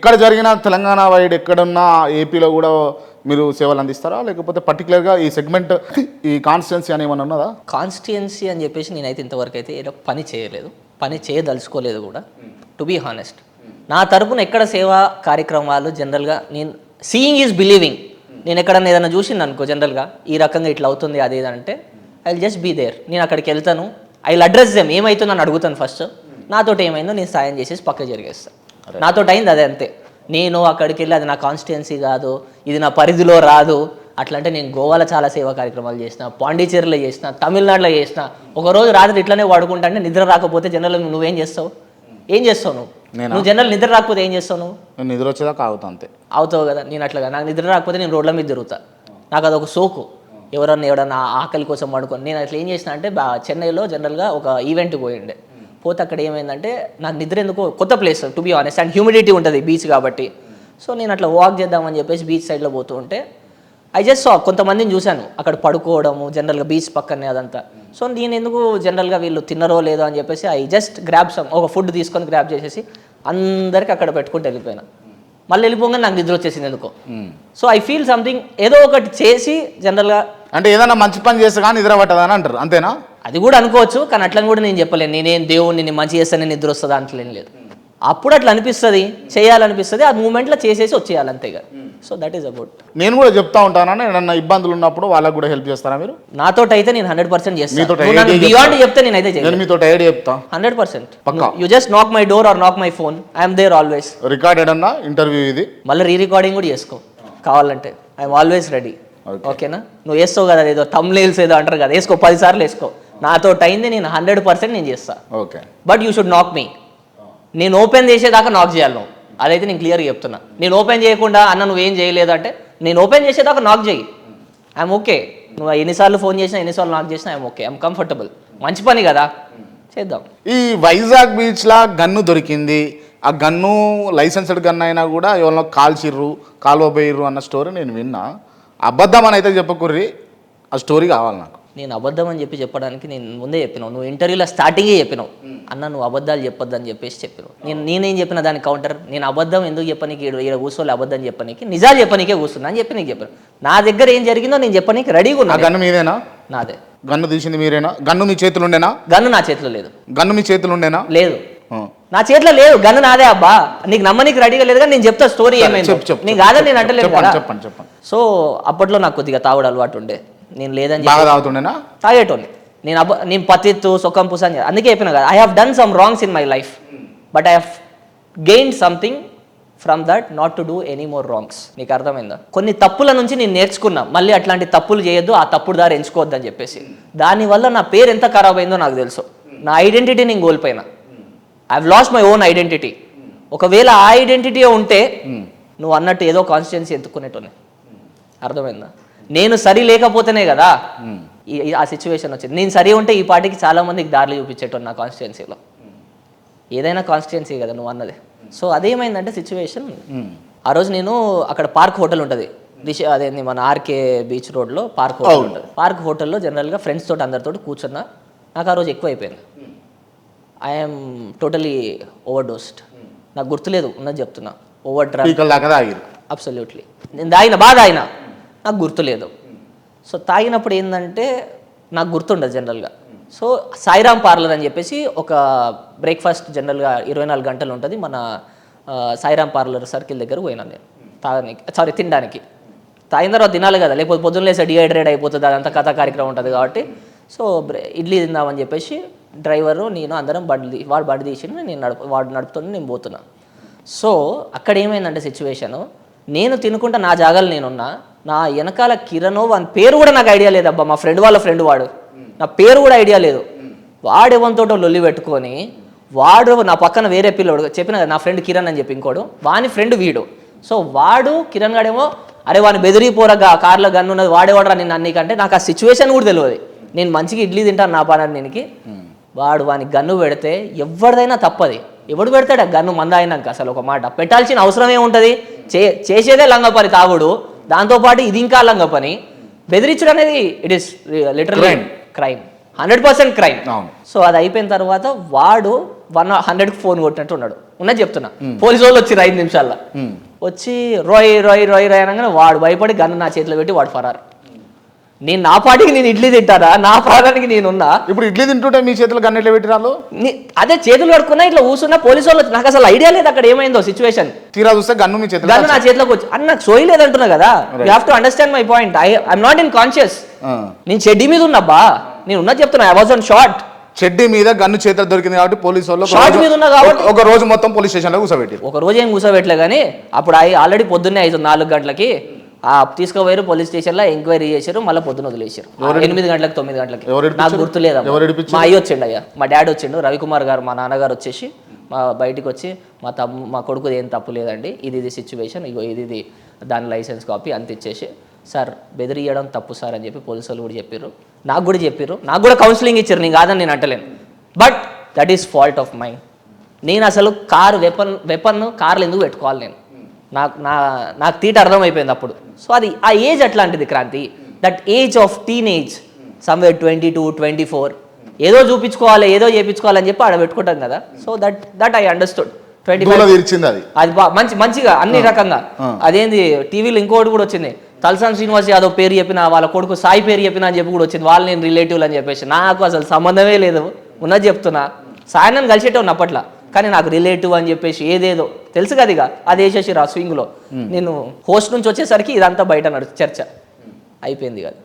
ఎక్కడ జరిగినా తెలంగాణ వైడ్ ఎక్కడున్నా ఏపీలో కూడా మీరు సేవలు అందిస్తారా? లేకపోతే పర్టికులర్గా ఈ సెగ్మెంట్ ఈ కాన్స్టిట్యున్సీ అని ఏమైనా ఉన్నదా? కాన్స్టిట్యున్సీ అని చెప్పేసి నేనైతే ఇంతవరకు అయితే ఏదో పని చేయలేదు. పని చేయదలుచుకోలేదు కూడా. టు బీ హానెస్ట్ నా తరపున ఎక్కడ సేవా కార్యక్రమాలు జనరల్గా నేను సీయింగ్ ఈజ్ బిలీవింగ్ నేను ఎక్కడన్నా ఏదైనా చూసింది అనుకో జనరల్గా ఈ రకంగా ఇట్లా అవుతుంది అది ఏదంటే అంటే I will just be there నేను అక్కడికి వెళ్తాను. ఐ విల్ అడ్రస్ దెమ్ ఏమైతుందో అని అడుగుతాను ఫస్ట్ నాతోటి ఏమైందో నేను సాయం చేసేసి పక్క జరిగేస్తాను నాతో అయింది అదే అంతే. నేను అక్కడికి వెళ్ళి అది నా కాన్స్టిట్యున్సీ కాదు ఇది నా పరిధిలో రాదు. అట్లా అంటే నేను గోవాలో చాలా సేవా కార్యక్రమాలు చేసిన పాండిచేరిలో చేసిన తమిళనాడులో చేసిన. ఒక రోజు రాత్రి ఇట్లానే వాడుకుంటా అంటే నిద్ర రాకపోతే జనరల్ నువ్వేం చేస్తావు? ఏం చేస్తావు నువ్వు? నువ్వు జనరల్ నిద్ర రాకపోతే ఏం చేస్తావు నువ్వు? నేను నిద్ర వచ్చేదాకా ఆగుతా అంతే. అవుతావు కదా నేను అట్లాగా నాకు నిద్ర రాకపోతే నేను రోడ్ల మీద తిరుగుతా. నాకు అదొక సోకు. ఎవరన్నా ఎవడన్నా ఆకలి కోసం పడుకొని. నేను అట్లా ఏం చేసిన అంటే చెన్నైలో జనరల్గా ఒక ఈవెంట్ పోయిండే. పోతే అక్కడ ఏమైందంటే నాకు నిద్ర ఎందుకో కొత్త place to be honest and humidity ఉంటుంది బీచ్ కాబట్టి. సో నేను అట్లా వాక్ చేద్దామని చెప్పేసి బీచ్ సైడ్లో పోతూ ఉంటే ఐ జస్ట్ సా కొంతమందిని చూశాను. అక్కడ పడుకోవడము జనరల్గా బీచ్ పక్కనే అదంతా. సో నేను ఎందుకు జనరల్గా వీళ్ళు తిన్నరో లేదో అని చెప్పేసి ఐ జస్ట్ గ్రాప్ సమ్ ఒక ఫుడ్ తీసుకొని గ్రాప్ చేసేసి అందరికి అక్కడ పెట్టుకుంటూ వెళ్ళిపోయినా. మళ్ళీ వెళ్ళిపోగానే నాకు నిద్ర వచ్చేసింది ఎందుకో. సో ఐ ఫీల్ సంథింగ్ ఏదో ఒకటి చేసి జనరల్గా అంటే ఏదైనా మంచి పని చేస్తే కానీ నిద్ర పట్టదని అంటారు అంతేనా? అది కూడా అనుకోవచ్చు కానీ అట్లని కూడా నేను చెప్పలేను. నేనేం దేవుడిని నేను మంచి చేస్తాను నిద్ర వస్తుంది అంటలే ఏం లేదు అప్పుడు అట్లా అనిపిస్తుంది చేయాలనిపిస్తుంది ఆ మూమెంట్లో చేసేసి వచ్చేయాలి అంతేగా సో దట్ ఈస్ అబౌట్ నేను కూడా చెప్తా ఉంటానని ఏదన్నా ఇబ్బందులు ఉన్నప్పుడు వాళ్ళకు కూడా హెల్ప్ చేస్తారా మీరు? నాతో అయితే నేను హండ్రెడ్ పర్సెంట్ చేస్తాను బియాండ్ చెప్తే. నేను మీతో ఐడియా చెప్తా. Hundred percent. You just knock my door or knock my phone I'm there always recorded అన్న ఇంటర్వ్యూ ఇది? మళ్ళీ రీ రికార్డింగ్ కూడా చేసుకో. కావాలంటే. I'm always ready. ఓకేనా నువ్వు వేస్తావు కదా ఏదో తమ్లేల్స్ ఏదో అంటారు కదా వేసుకో పది సార్లు వేసుకో. నాతో అయింది నేను హండ్రెడ్ పర్సెంట్ నేను చేస్తా. ఓకే. బట్ యూ షుడ్ నాక్ మీ నేను ఓపెన్ చేసేదాకా నాక్ చేయాలి నువ్వు. అదైతే నేను క్లియర్గా చెప్తున్నా. నేను ఓపెన్ చేయకుండా అన్న నువ్వేం చేయలేదు అంటే నేను ఓపెన్ చేసేదాకా నాక్ చేయి. ఐఎమ్ ఓకే నువ్వు ఎన్నిసార్లు ఫోన్ చేసినా ఎన్నిసార్లు నాక్ చేసినా ఐఎమ్ ఓకే ఐఎమ్ కంఫర్టబుల్ మంచి పని కదా. చేద్దాం. ఈ వైజాగ్ బీచ్లో గన్ను దొరికింది. ఆ గన్ను లైసెన్స్డ్ గన్ అయినా కూడా ఎవరినో కాల్చిర్రు కాలువబోయిర్రు అన్న స్టోరీ నేను విన్నా. అబద్ధం అని అయితే చెప్పకుర్రి. ఆ స్టోరీ కావాలి నాకు. నేను అబద్ధం అని చెప్పి చెప్పడానికి నేను ముందే చెప్పినావు. నువ్వు ఇంటర్వ్యూలో స్టార్టింగే చెప్పినావు. అన్న నువ్వు అబద్ధాలు చెప్పొద్దు అని చెప్పేసి చెప్పినావు. నేను నేనేం చెప్పిన దాని కౌంటర్ నేను అబద్ధం ఎందుకు చెప్పనీకి ఈడ కూర్చోలే అబద్ధం చెప్పనీకి నిజాలు చెప్పనీకే కూర్చున్నా అని చెప్పి నీకు చెప్పాను. నా దగ్గర ఏం జరిగిందో నేను చెప్పనీకి రెడీగా ఉన్నా. గన్ను మీదేనా? నాదే. గన్ను తీసింది మీరేనా? గన్ను మీ చేతులు ఉండేనా? గన్ను నా చేతిలో లేదు. గన్ను మీ చేతులు ఉండేనా? లేదు. నా చేతిలో లేదు. గన్ను నాదే అబ్బా. నీకు నమ్మనీకి రెడీగా లేదు కానీ నేను చెప్తా స్టోరీ ఏమైంది. చెప్పు, చెప్పు, నీకు కాదని నేను అంటలేదు చెప్పండి చెప్పండి సో అప్పట్లో నాకు కొద్దిగా తాగుడు అలవాటు ఉండే. నేను లేదని బాగా తాగుతుండేనా? తాగేటోని నేను అబ్బ నేను పతిత్తు సొక్కం పుస అని అందుకే చెప్పిన కదా I have done some wrongs in my life but I have gain something from that not to do any more wrongs నీకు అర్థమైందా? కొన్ని తప్పుల నుంచి నేను నేర్చుకున్నా మళ్ళీ అట్లాంటి తప్పులు చేయొద్దు ఆ తప్పుడు దారి ఎంచుకోవద్దు అని చెప్పేసి దానివల్ల నా పేరు ఎంత ఖరాబ్ అయిందో నాకు తెలుసు. నా ఐడెంటిటీ నేను కోల్పోయినా. I lost my own identity ఒకవేళ ఆ ఐడెంటిటీ ఉంటే నువ్వు అన్నట్టు ఏదో కాన్స్టిట్యున్సీ ఎత్తుకునేటోనే అర్థమైందా? నేను సరి లేకపోతేనే కదా ఆ సిచ్యువేషన్ వచ్చింది. నేను సరి ఉంటే ఈ పార్టీకి చాలా మందికి దారులు చూపించేటోను నా కాన్స్టిట్యున్సీలో ఏదైనా కాన్స్టిట్యున్సీ కదా నువ్వు అన్నది. సో అదేమైందంటే సిచ్యువేషన్ ఆ రోజు నేను అక్కడ పార్క్ హోటల్ ఉంటుంది. దిశ అదేంది మన ఆర్కే బీచ్ రోడ్లో పార్క్ హోటల్ ఉంటుంది. పార్క్ హోటల్లో జనరల్గా ఫ్రెండ్స్ తోటి అందరితో కూర్చున్నా. నాకు ఆ రోజు ఎక్కువ అయిపోయింది ఐఎమ్ టోటలీ ఓవర్ డోస్డ్ నాకు గుర్తులేదు ఉన్నది చెప్తున్నా. ఓవర్ తాగిరు. అబ్సల్యూట్లీ నేను తాగిన బాగా తాగిన. నాకు గుర్తులేదు. సో తాగినప్పుడు ఏంటంటే నాకు గుర్తుండదు జనరల్గా. సో సాయిరామ్ పార్లర్ అని చెప్పేసి ఒక బ్రేక్ఫాస్ట్ జనరల్గా ఇరవై నాలుగు గంటలు ఉంటుంది మన సాయిరామ్ పార్లర్ సర్కిల్ దగ్గర పోయినాను నేను. తాగడానికి సారీ తినడానికి. తాగిన తర్వాత తినాలి కదా లేకపోతే పొద్దున్న లేసే డిహైడ్రేట్ అయిపోతుంది అదంతా కథా కార్యక్రమం ఉంటుంది కాబట్టి. సో బ్రే- ఇడ్లీ తిందామని చెప్పేసి డ్రైవరు నేను అందరం బడి వాడు బడి తీసి నేను నడుపు వాడు నడుపుతుంది నేను పోతున్నా. సో అక్కడ ఏమైందంటే సిచ్యువేషను నేను తినుకుంటా నా జాగాలు నేనున్నా నా వెనకాల కిరణ్ వాని పేరు కూడా నాకు ఐడియా లేదబ్బా మా ఫ్రెండ్ వాళ్ళ ఫ్రెండ్ వాడు. నా పేరు కూడా ఐడియా లేదు. వాడు ఎవరితోటో లొల్లి పెట్టుకొని వాడు నా పక్కన వేరే పిల్లోడు చెప్పిన నా ఫ్రెండ్ కిరణ్ అని చెప్పి ఇంకోడు వాని ఫ్రెండ్ వీడు. సో వాడు కిరణ్ గాడేమో అరే వాని బెదిరిపోరగా కార్లో గన్ను ఉన్నది వాడేవాడరా నేను అన్నికంటే నాకు ఆ సిచ్యువేషన్ కూడా తెలియదు. నేను మంచిగా ఇడ్లీ తింటాను నా పని దీనికి వాడు వాని గన్ను పెడితే ఎవరిదైనా తప్పది. ఎవడు పెడతాడు ఆ గన్ను మంద అయినాక? అసలు ఒక మాట పెట్టాల్సిన అవసరం ఏముంటుంది చే చేసేదే లంగ పని తాగుడు. దాంతోపాటు ఇది ఇంకా లంగ పని. బెదిరించడం అనేది it is literal. Crime hundred percent crime so అది అయిపోయిన తర్వాత వాడు వన్ హండ్రెడ్కి ఫోన్ కొట్టినట్టు ఉన్నాడు. ఉన్నది చెప్తున్నా. పోలీసు వాళ్ళు వచ్చి ఐదు నిమిషాల్లో. వచ్చి రోయ్ రోయ్ రోయ్ రోయ్ అనగానే వాడు భయపడి గన్ను నా చేతిలో పెట్టి వాడు ఫరారు. నేను నా పాటికి నేను ఇడ్లీ తింటానా? నా ప్రాణానికి నేనున్నా? ఇప్పుడు ఇడ్లీ తింటుంటే మీ చేతిలో గన్ను ఎట్లా పెట్టినారు అదే చేతులు కడుక్కున్నా ఇట్లా కూర్చున్నా పోలీసు వాళ్ళు నాకు అసలు ఐడియా లేదు అక్కడ ఏమైందో సిచ్యువేషన్ తీరా చూస్తే గన్ను మీ చేతిలో గన్ను నా చేతిలోకి వచ్చి అన్న నాకు సోయి లేదంటున్నా కదా. You have to understand my point I I'm not in conscious. నేను చెడ్డీ మీద ఉన్నబ్బా నేను ఉన్నది చెప్తున్నా. ఐ వాజ్ ఆన్ షార్ట్ చెడ్డీ మీద గన్ను చేతిలో దొరికింది కాబట్టి పోలీసు వాళ్ళు షార్ట్ మీద ఉన్నా కాబట్టి- ఒక రోజు మొత్తం పోలీస్ స్టేషన్లో కూర్చోబెట్టారు. ఒక రోజు ఏం కూర్చోబెట్టలే కానీ అప్పుడు ఐ ఆల్రెడీ పొద్దున్నే ఐదు నాలుగు గంటలకి ఆ తీసుకుపోయారు పోలీస్ స్టేషన్లో ఎంక్వైరీ చేశారు మళ్ళీ పొద్దున్న వదిలేశారు. ఎనిమిది గంటలకు తొమ్మిది గంటలకి. నాకు? గుర్తులేదా? మా అయ్య వచ్చిండు అయ్యా. మా డాడీ వచ్చిండు. రవికుమార్ గారు మా నాన్నగారు వచ్చేసి మా బయటికి వచ్చి మా తమ్ము మా కొడుకు ఏం తప్పు లేదండి. ఇది ఇది సిచ్యువేషన్ ఇగో ఇది ఇది దాని లైసెన్స్ కాపీ అంత ఇచ్చేసి సార్ బెదిరియడం తప్పు సార్ అని చెప్పి పోలీసు వాళ్ళు కూడా చెప్పారు నాకు కూడా చెప్పారు నాకు కూడా కౌన్సిలింగ్ ఇచ్చారు. నేను కాదని నేను అంటలేను. But that is fault of mind నేను అసలు కారు వెపన్ వెపన్ కార్లు ఎందుకు పెట్టుకోవాలి నేను? నాకు నా నాకు తీట అర్థమైపోయింది అప్పుడు. సో అది ఆ ఏజ్ అట్లాంటిది Kranti. That age of teen age somewhere twenty two twenty four ఏదో చూపించుకోవాలి ఏదో చేయించుకోవాలని చెప్పి ఆడ పెట్టుకుంటాం కదా. So that that I understood twenty అది. అది మంచి మంచిగా అన్ని రకంగా. అదేంది టీవీలో ఇంకోటి కూడా వచ్చింది. తలసాని శ్రీనివాస్ యాదవ్ పేరు చెప్పిన వాళ్ళ కొడుకు సాయి పేరు చెప్పిన అని చెప్పి కూడా వచ్చింది. వాళ్ళు నేను రిలేటివ్ అని చెప్పేసి. నాకు అసలు సంబంధమే లేదు. ఉన్నది చెప్తున్నా. సాయి నన్ను అప్పట్లో. కానీ నాకు రిలేటివ్ అని చెప్పేసి ఏదేదో తెలుసు కదా ఇక అది వేసేసి రా స్వింగ్లో నేను హోస్ట్ నుంచి వచ్చేసరికి ఇదంతా బయట నడు చర్చ. అయిపోయింది కదా